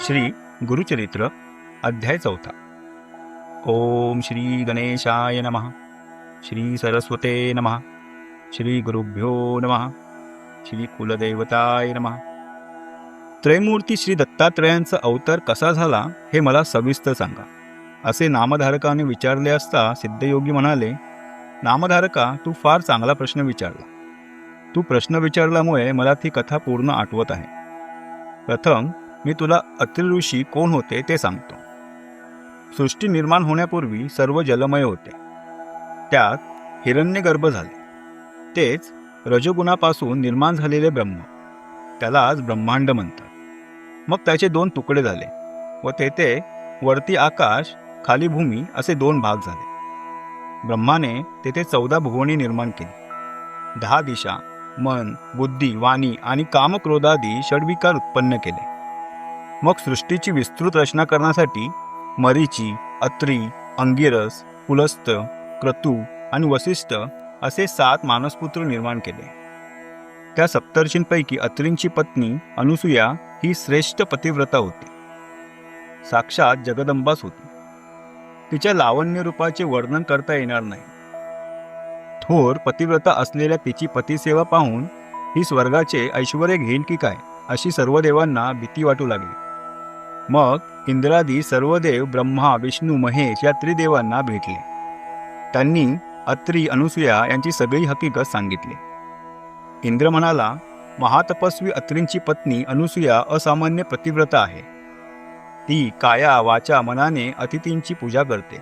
श्री गुरुचरित्र अध्याय चौथा. ओम श्री गणेशाय नम. श्री सरस्वते नम. श्री गुरुभ्यो नम. श्री कुलदेवताय नम. त्रयमूर्ती श्री दत्तात्रयांचा अवतार कसा झाला हे मला सविस्तर सांगा. असे नामधारकाने विचारले असता सिद्धयोगी म्हणाले नामधारका तू फार चांगला प्रश्न विचारला. तू प्रश्न विचारल्यामुळे मला ती कथा पूर्ण आठवत आहे. प्रथम मी तुला अत्रि ऋषी कोण होते ते सांगतो. सृष्टी निर्माण होण्यापूर्वी सर्व जलमय होते. त्यात हिरण्यगर्भ झाले. तेच रजगुणापासून निर्माण झालेले ब्रह्म. त्याला आज ब्रह्मांड म्हणतात. मग त्याचे दोन तुकडे झाले व तेथे वरती आकाश खाली भूमी असे दोन भाग झाले. ब्रह्माने तेथे चौदा भुवनी निर्माण केली. दहा दिशा मन बुद्धी वाणी आणि कामक्रोधादी षडविकार उत्पन्न केले. मग सृष्टीची विस्तृत रचना करण्यासाठी मरीची अत्री अंगिरस पुलस्त क्रतू आणि वसिष्ठ असे सात मानसपुत्र निर्माण केले. त्या सप्तर्षींपैकी अत्रींची पत्नी अनुसूया ही श्रेष्ठ पतिव्रता होती. साक्षात जगदंबाच होती. तिच्या लावण्य रूपाचे वर्णन करता येणार नाही. थोर पतिव्रता असलेल्या तिची पतिसेवा पाहून ही स्वर्गाचे ऐश्वर घेईल की काय अशी सर्व देवांना भीती वाटू लागली. मग इंद्रादी सर्व देव ब्रह्मा विष्णू महेश या त्रिदेवांना भेटले. त्यांनी अत्री अनुसूया यांची सगळी हकीकत सांगितली. इंद्र म्हणाला महातपस्वी अत्रींची पत्नी अनुसूया असामान्य प्रतिव्रता आहे. ती काया वाचा मनाने अतिथींची पूजा करते.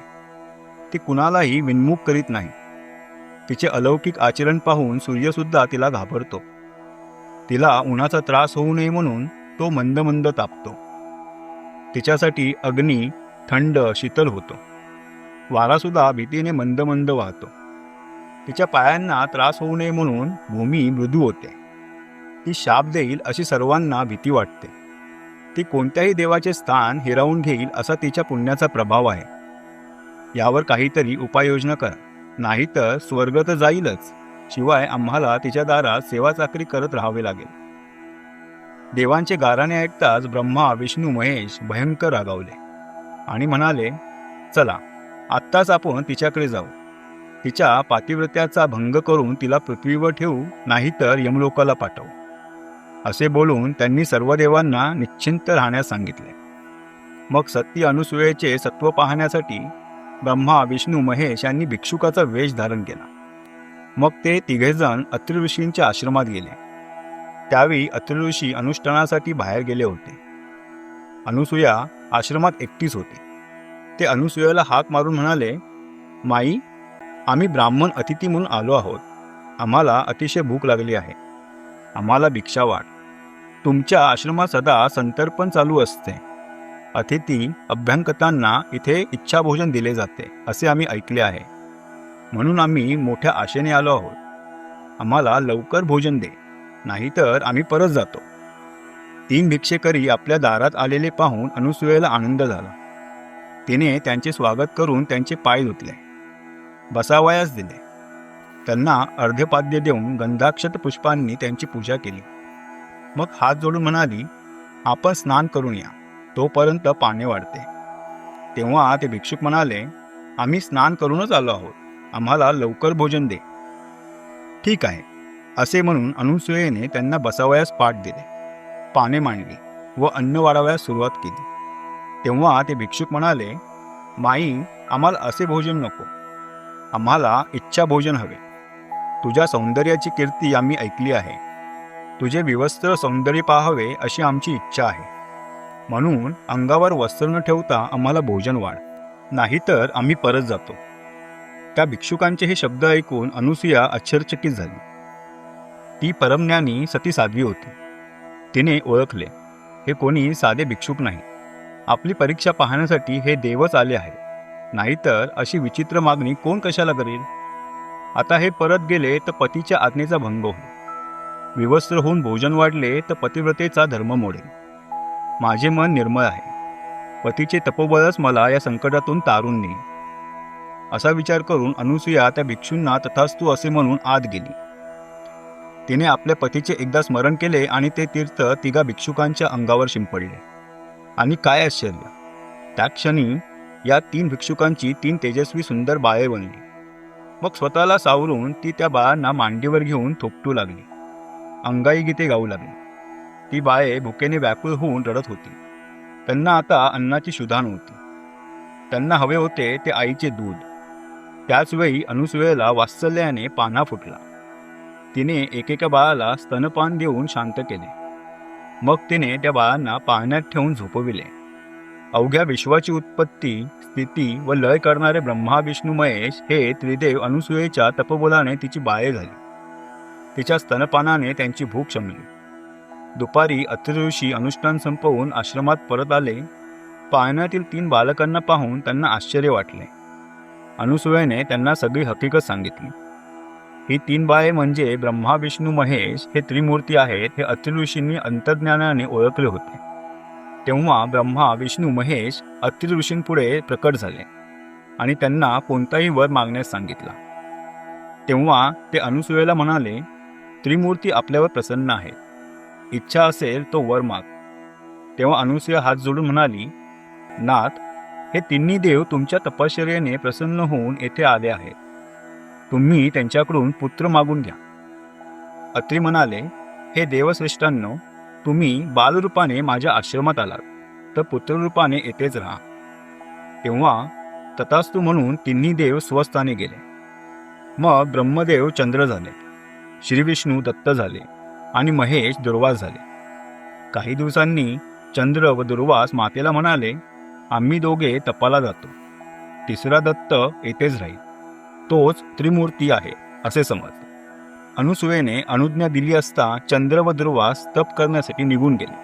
ती कुणालाही विन्मुख करीत नाही. तिचे अलौकिक आचरण पाहून सूर्यसुद्धा तिला घाबरतो. तिला उन्हाचा त्रास होऊ नये म्हणून तो मंद मंद तापतो. तिच्यासाठी अग्नी थंड शीतल होतो. वारासुद्धा भीतीने मंद मंद वाहतो. तिच्या पायांना त्रास होऊ नये म्हणून भूमी मृदू होते. ती शाप देईल अशी सर्वांना भीती वाटते. ती कोणत्याही देवाचे स्थान हिरावून घेईल असा तिच्या पुण्याचा प्रभाव आहे. यावर काहीतरी उपाययोजना करा. नाहीतर स्वर्ग तर जाईलच. शिवाय आम्हाला तिच्या दारात सेवा चाकरी करत राहावे लागेल. देवांचे गाराणे ऐकताच ब्रह्मा विष्णू महेश भयंकर रागावले आणि म्हणाले चला आत्ताच आपण तिच्याकडे जाऊ. तिच्या पातिव्रत्याचा भंग करून तिला पृथ्वीवर ठेवू नाहीतर यमलोकाला पाठवू. असे बोलून त्यांनी सर्व देवांना निश्चिंत राहण्यास सांगितले. मग सत्य अनुसूयेचे सत्व पाहण्यासाठी ब्रह्मा विष्णू महेश यांनी भिक्षुकाचा वेश धारण केला. मग ते तिघेजण अत्रिऋषींच्या आश्रमात गेले. त्यावेळी अत्रि ऋषी अनुष्ठानासाठी बाहेर गेले होते. अनुसूया आश्रमात एकटीच होती. ते अनुसूयाला हाक मारून म्हणाले माई आम्ही ब्राह्मण अतिथी म्हणून आलो आहोत. आम्हाला अतिशय भूक लागली आहे. आम्हाला भिक्षा वाट तुमच्या आश्रमात सदा संतर्पण चालू असते. अतिथी अभ्यंकतांना इथे इच्छाभोजन दिले जाते असे आम्ही ऐकले आहे. म्हणून आम्ही मोठ्या आशेने आलो आहोत. आम्हाला लवकर भोजन दे. नाहीतर आम्ही परत जातो. तीन भिक्षेकरी आपल्या दारात आलेले पाहून अनुसूयेला आनंद झाला. तिने त्यांचे स्वागत करून त्यांचे पाय धुतले. बसावयास दिले. त्यांना अर्धपाद्य देऊन गंधाक्षत पुष्पांनी त्यांची पूजा केली. मग हात जोडून म्हणाली आपण स्नान करून या. तोपर्यंत पाणी वाढते. तेव्हा ते भिक्षुक म्हणाले आम्ही स्नान करूनच आलो आहोत. आम्हाला लवकर भोजन दे. ठीक आहे. असे म्हणून अनुसूयेने त्यांना बसावयास पाठ दिले. पाने मांडली व अन्न वाढावयास सुरुवात केली. तेव्हा ते भिक्षुक म्हणाले माई आम्हाला असे भोजन नको. आम्हाला इच्छा भोजन हवे. तुझ्या सौंदर्याची कीर्ती आम्ही ऐकली आहे. तुझे विवस्त्र सौंदर्य पाहावे अशी आमची इच्छा आहे. म्हणून अंगावर वस्त्र न ठेवता आम्हाला भोजन वाढ. नाहीतर आम्ही परत जातो. त्या भिक्षुकांचे हे शब्द ऐकून अनुसुया आश्चर्यचकित झाली. ती परमज्ञानी सती साध्वी होती. तिने ओळखले. हे कोणी साधे भिक्षुक नाही. आपली परीक्षा पाहण्यासाठी हे देवच आले आहे नाहीतर अशी विचित्र मागणी कोण कशाला करेल? आता हे परत गेले तर पतीच्या आज्ञेचा भंग होईल. विवस्त्र होऊन भोजन वाढले तर पतिव्रतेचा धर्म मोडेल. माझे मन निर्मळ आहे. पतीचे तपोबळच मला या संकटातून तारून नेईल. असा विचार करून अनुसूया त्या भिक्षूंना तथास्तू असे म्हणून आत गेली. तिने आपल्या पतीचे एकदा स्मरण केले आणि ते तीर्थ तिघा भिक्षुकांच्या अंगावर शिंपडले. आणि काय आश्चर्य त्या क्षणी या तीन भिक्षुकांची तीन तेजस्वी सुंदर बाळे बनली. मग स्वतःला सावरून ती त्या बाळांना मांडीवर घेऊन थोपटू लागली. अंगाई गीते गाऊ लागली. ती बाळे भुकेने व्याकुळ होऊन रडत होती. त्यांना आता अन्नाची शुधा नव्हती. त्यांना हवे होते ते आईचे दूध. त्याचवेळी अनुसुयेला वात्सल्याने पाना फुटला. तिने एकेका बाळाला स्तनपान देऊन शांत केले. मग तिने त्या बाळांना पाळण्यात ठेवून झोपविले. अवघ्या विश्वाची उत्पत्ती स्थिती व लय करणारे ब्रह्मा विष्णू महेश हे त्रिदेव अनुसुयेच्या तपबोलाने तिची बाळे झाली. तिच्या स्तनपानाने त्यांची भूक शमली. दुपारी अत्रिऋषी अनुष्ठान संपवून आश्रमात परत आले. पाळण्यातील तीन बालकांना पाहून त्यांना आश्चर्य वाटले. अनुसुयेने त्यांना सगळी हकीकत सांगितली. ही तीन बाळे म्हणजे ब्रह्मा विष्णू महेश हे त्रिमूर्ती आहेत हे अतिऋषींनी अंतर्ज्ञानाने ओळखले होते. तेव्हा ब्रह्मा विष्णू महेश अतिऋषींपुढे प्रकट झाले आणि त्यांना कोणताही वर मागण्यास सांगितला. तेव्हा ते अनुसूयेला म्हणाले त्रिमूर्ती आपल्यावर प्रसन्न आहेत इच्छा असेल तो वर माग. तेव्हा अनुसूया हात जोडून म्हणाली नाथ हे तिन्ही देव तुमच्या तपश्चर्येने प्रसन्न होऊन येथे आले आहेत. तुम्ही त्यांच्याकडून पुत्र मागून घ्या. अत्री म्हणाले हे देवश्रेष्ठांनो तुम्ही बालरूपाने माझ्या आश्रमात आलात तर पुत्ररूपाने येथेच राहा. तेव्हा तथास्तू म्हणून तिन्ही देव स्वस्थाने गेले. मग ब्रह्मदेव चंद्र झाले श्रीविष्णू दत्त झाले आणि महेश दुर्वास झाले. काही दिवसांनी चंद्र व दुर्वास मातेला म्हणाले आम्ही दोघे तपाला जातो. तिसरा दत्त येथेच राहील. तोच त्रिमूर्ती आहे असे समज. अनुसुयेने अनुज्ञा दिली असता चंद्र व ध्रुवास तप करण्यासाठी निघून गेले.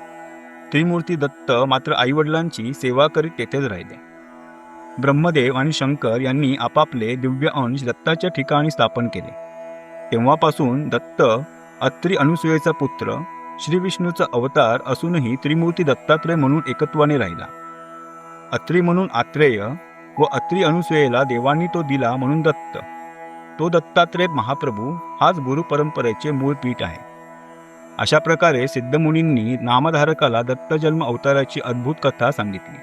त्रिमूर्ती दत्त मात्र आईवडिलांची सेवा करीत तेथेच राहिले. ब्रह्मदेव आणि शंकर यांनी आपापले दिव्य अंश दत्ताच्या ठिकाणी स्थापन केले. तेव्हापासून दत्त अत्री अनुसुयेचा पुत्र श्रीविष्णूचा अवतार असूनही त्रिमूर्ती दत्तात्रय म्हणून एकत्वाने राहिला. अत्री म्हणून आत्रेय व अत्री अनुसुयेला देवांनी तो दिला म्हणून दत्त. तो दत्तात्रय महाप्रभू हाच गुरु परंपरेचे मूळ पीठ आहे. अशा प्रकारे सिद्धमुनींनी नामधारकाला दत्तजन्म अवताराची अद्भुत कथा सांगितली.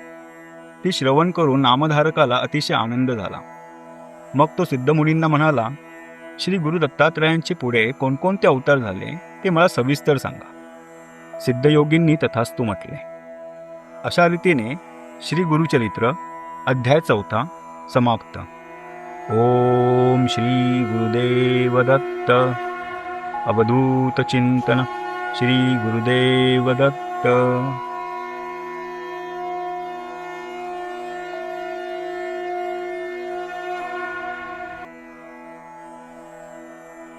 ती श्रवण करून नामधारकाला अतिशय आनंद झाला. मग तो सिद्धमुनींना म्हणाला श्री गुरु दत्तात्रयांचे पुढे कोणकोणते अवतार झाले ते मला सविस्तर सांगा. सिद्धयोगींनी तथास्तू म्हटले अशा रीतीने श्री गुरुचरित्र अध्याय चौथा समाप्त. ओम श्री गुरुदेव दत्त अवधूत चिंतन. श्री गुरुदेव दत्त